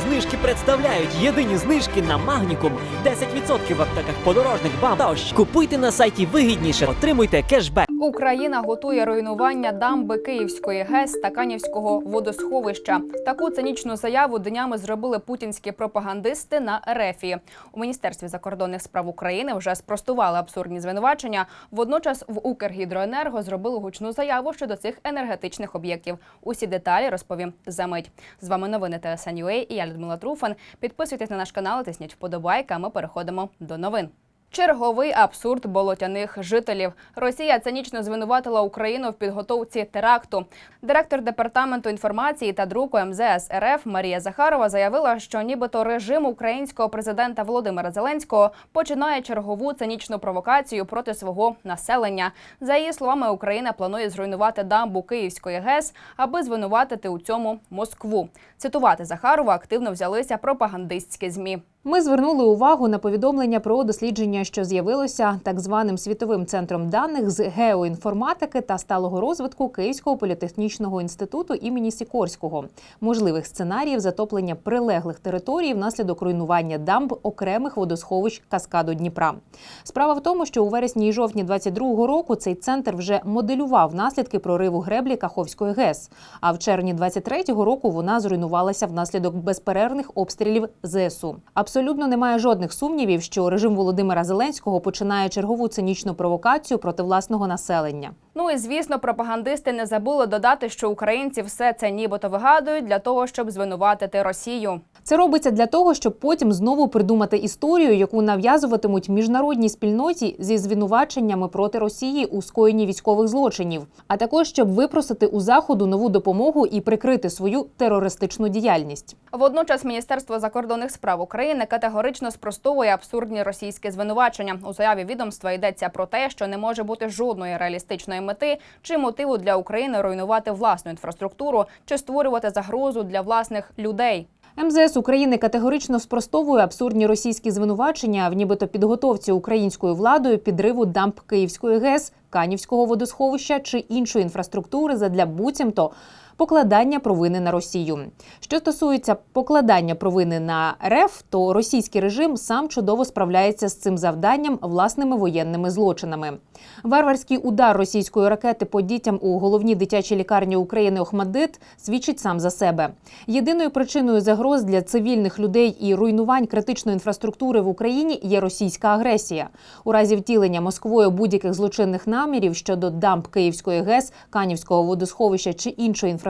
Знижки представляють єдині знижки на Магнікум. 10% в аптеках подорожних бам Тож. Купуйте на сайті вигідніше, отримуйте кешбек. Україна готує руйнування дамби Київської ГЕС та Канівського водосховища. Таку цинічну заяву днями зробили путінські пропагандисти на Ерефії. У міністерстві закордонних справ України вже спростували абсурдні звинувачення. Водночас в Укргідроенерго зробили гучну заяву щодо цих енергетичних об'єктів. Усі деталі розповім за мить. З вами новини ТСН.UA і я Людмила Труфан. Підписуйтесь на наш канал, тисніть вподобайки. А ми переходимо до новин. Черговий абсурд болотяних жителів. Росія цинічно звинуватила Україну в підготовці теракту. Директор департаменту інформації та друку МЗС РФ Марія Захарова заявила, що нібито режим українського президента Володимира Зеленського починає чергову цинічну провокацію проти свого населення. За її словами, Україна планує зруйнувати дамбу Київської ГЕС, аби звинуватити у цьому Москву. Цитувати Захарова активно взялися пропагандистські змі. Ми звернули увагу на повідомлення про дослідження, що з'явилося так званим світовим центром даних з геоінформатики та сталого розвитку Київського політехнічного інституту імені Сікорського, можливих сценаріїв затоплення прилеглих територій внаслідок руйнування дамб окремих водосховищ каскаду Дніпра. Справа в тому, що у вересні і жовтні 22-го року цей центр вже моделював наслідки прориву греблі Каховської ГЕС. А в червні 23-го року вона зруйнувалася внаслідок безперервних обстрілів ЗСУ. Абсолютно немає жодних сумнівів, що режим Володимира Зеленського починає чергову цинічну провокацію проти власного населення. Ну і звісно, пропагандисти не забули додати, що українці все це нібито вигадують для того, щоб звинуватити Росію. Це робиться для того, щоб потім знову придумати історію, яку нав'язуватимуть міжнародній спільноті зі звинуваченнями проти Росії у скоєнні військових злочинів, а також щоб випросити у заходу нову допомогу і прикрити свою терористичну діяльність. Водночас Міністерство закордонних справ України категорично спростовує абсурдні російські звинувачення. У заяві відомства йдеться про те, що не може бути жодної реалістичної мети чи мотиву для України руйнувати власну інфраструктуру чи створювати загрозу для власних людей. МЗС України категорично спростовує абсурдні російські звинувачення в нібито підготовці українською владою підриву дамп Київської ГЕС, Канівського водосховища чи іншої інфраструктури задля буцімто покладання провини на Росію. Що стосується покладання провини на РФ, то російський режим сам чудово справляється з цим завданням власними воєнними злочинами. Варварський удар російської ракети по дітям у головній дитячій лікарні України Охмадит свідчить сам за себе. Єдиною причиною загроз для цивільних людей і руйнувань критичної інфраструктури в Україні є російська агресія. У разі втілення Москвою будь-яких злочинних намірів щодо дамб Київської ГЕС, Канівського водосховища чи іншої інфраструктури,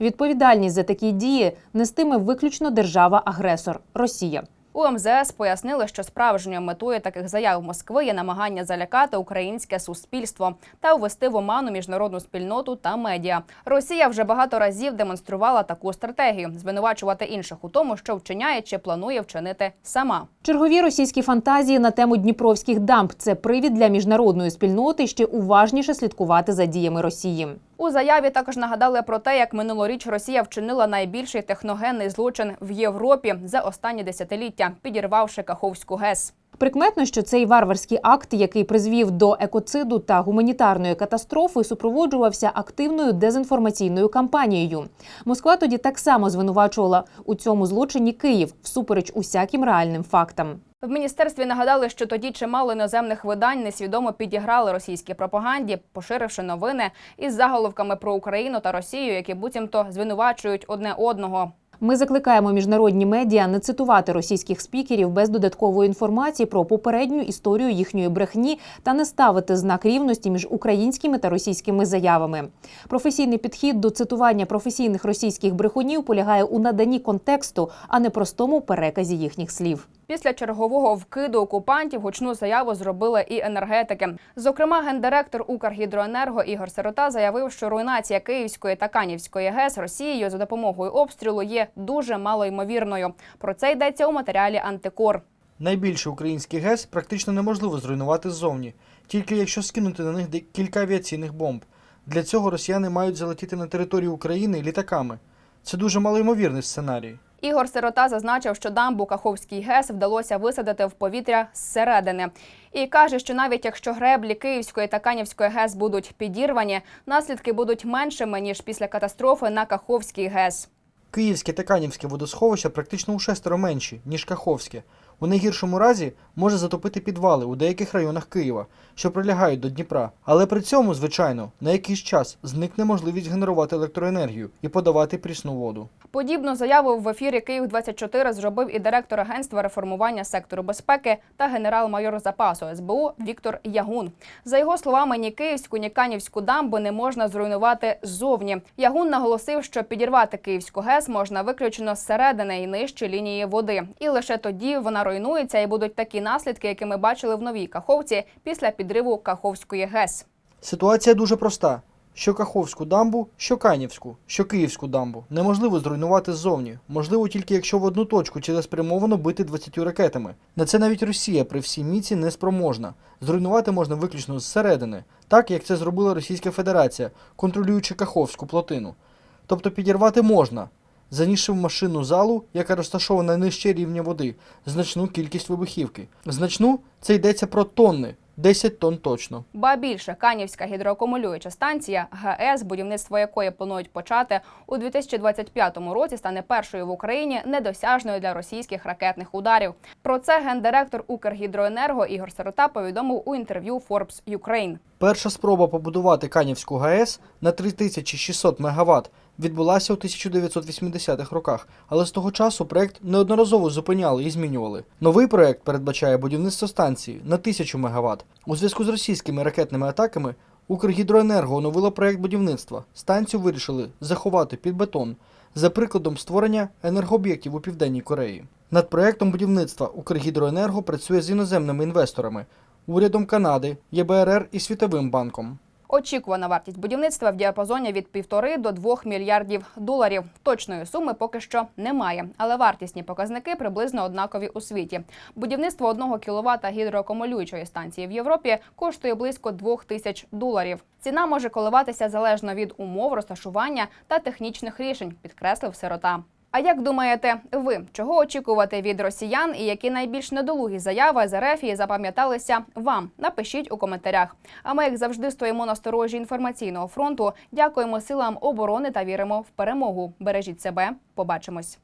відповідальність за такі дії нестиме виключно держава-агресор Росія. У МЗС пояснили, що справжньою метою таких заяв Москви є намагання залякати українське суспільство та увести в оману міжнародну спільноту та медіа. Росія вже багато разів демонструвала таку стратегію звинувачувати інших у тому, що вчиняє чи планує вчинити сама. Чергові російські фантазії на тему дніпровських дамб це привід для міжнародної спільноти ще уважніше слідкувати за діями Росії. У заяві також нагадали про те, як минулоріч Росія вчинила найбільший техногенний злочин в Європі за останні десятиліття, підірвавши Каховську ГЕС. Прикметно, що цей варварський акт, який призвів до екоциду та гуманітарної катастрофи, супроводжувався активною дезінформаційною кампанією. Москва тоді так само звинувачувала у цьому злочині Київ всупереч усяким реальним фактам. В міністерстві нагадали, що тоді чимало іноземних видань несвідомо підіграли російській пропаганді, поширивши новини із заголовками про Україну та Росію, які буцімто звинувачують одне одного. Ми закликаємо міжнародні медіа не цитувати російських спікерів без додаткової інформації про попередню історію їхньої брехні та не ставити знак рівності між українськими та російськими заявами. Професійний підхід до цитування професійних російських брехунів полягає у наданні контексту, а не простому переказі їхніх слів. Після чергового вкиду окупантів гучну заяву зробили і енергетики. Зокрема, гендиректор Укргідроенерго Ігор Сирота заявив, що руйнація Київської та Канівської ГЕС Росією за допомогою обстрілу є дуже малоймовірною. Про це йдеться у матеріалі Антикор. Найбільше український ГЕС практично неможливо зруйнувати ззовні, тільки якщо скинути на них кілька авіаційних бомб. Для цього росіяни мають залетіти на територію України літаками. Це дуже малоймовірний сценарій. Ігор Сирота зазначив, що дамбу Каховський ГЕС вдалося висадити в повітря зсередини. І каже, що навіть якщо греблі Київської та Канівської ГЕС будуть підірвані, наслідки будуть меншими ніж після катастрофи на Каховській ГЕС. Київське та Канівське водосховища практично у шестеро менші, ніж Каховське. У найгіршому разі може затопити підвали у деяких районах Києва, що прилягають до Дніпра. Але при цьому, звичайно, на якийсь час зникне можливість генерувати електроенергію і подавати прісну воду. Подібну заяву в ефірі Київ 24 зробив і директор агентства реформування сектору безпеки та генерал-майор запасу СБУ Віктор Ягун. За його словами, ні київську, ні канівську дамбу не можна зруйнувати ззовні. Ягун наголосив, що підірвати київську ГЕС можна виключно зсередини і нижче лінії води. І лише тоді вона руйнується і будуть такі наслідки, які ми бачили в новій Каховці після підриву Каховської ГЕС. Ситуація дуже проста. Що Каховську дамбу, що Канівську, що Київську дамбу неможливо зруйнувати ззовні. Можливо, тільки якщо в одну точку цілеспрямовано бити 20 ракетами. На це навіть Росія при всій міці не спроможна. Зруйнувати можна виключно зсередини, так як це зробила Російська Федерація, контролюючи Каховську плотину. Тобто підірвати можна, занісши в машинну залу, яка розташована нижче рівня води, значну кількість вибухівки. Значну це йдеться про тонни, 10 тонн точно. Ба більше Канівська гідроакумулююча станція ГЕС, будівництво якої планують почати у 2025 році, стане першою в Україні недосяжною для російських ракетних ударів. Про це гендиректор Укргідроенерго Ігор Сирота повідомив у інтерв'ю Forbes Ukraine. Перша спроба побудувати Канівську ГАЕС на 3600 МВт відбулася у 1980-х роках, але з того часу проект неодноразово зупиняли і змінювали. Новий проект передбачає будівництво станції на 1000 МВт. У зв'язку з російськими ракетними атаками Укргідроенерго оновило проект будівництва. Станцію вирішили заховати під бетон за прикладом створення енергооб'єктів у Південній Кореї. Над проектом будівництва Укргідроенерго працює з іноземними інвесторами, урядом Канади, ЄБРР і Світовим банком. Очікувана вартість будівництва в діапазоні від 1,5 до 2 мільярдів доларів. Точної суми поки що немає, але вартісні показники приблизно однакові у світі. Будівництво 1 кВт гідроакумулюючої станції в Європі коштує близько 2 тисяч доларів. Ціна може коливатися залежно від умов розташування та технічних рішень, підкреслив сирота. А як думаєте, ви чого очікувати від росіян і які найбільш недолугі заяви з РФ запам'яталися вам? Напишіть у коментарях. А ми, як завжди, стоїмо на сторожі інформаційного фронту. Дякуємо силам оборони та віримо в перемогу. Бережіть себе. Побачимось.